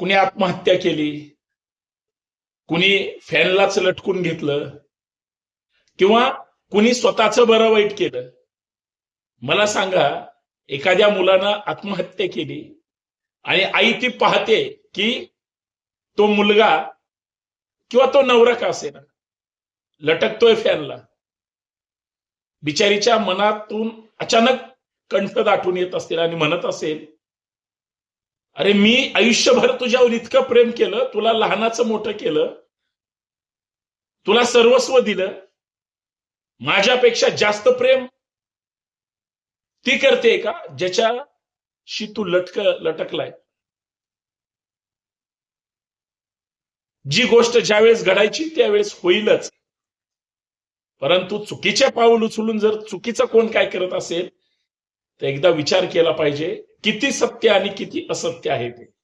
कुणी आत्महत्या केली कुणी फॅनलाच लटकून घेतलं किंवा कुणी स्वतःचं बरं वाईट केलं. मला सांगा एखाद्या मुलानं आत्महत्या केली आणि आई ती पाहते की तो मुलगा किंवा तो नवरा का असेना लटकतोय फॅनला. बिचारीच्या मनातून अचानक कंठ दाटून येत असतील आणि म्हणत असेल अरे मी आयुष्यभर तुझ्यावर इतकं प्रेम केलं तुला लहानाचं मोठं केलं तुला सर्वस्व दिलं. माझ्यापेक्षा जास्त प्रेम ती करते का ज्याच्याशी तू लटक लटकलाय? जी गोष्ट ज्यावेळेस घडायची त्यावेळेस होईलच. परंतु चुकीचे पाऊल उचलून जर चुकीचं कोण काय करत असेल तर एकदा विचार केला पाहिजे किती सत्य आणि किती असत्य आहे ते.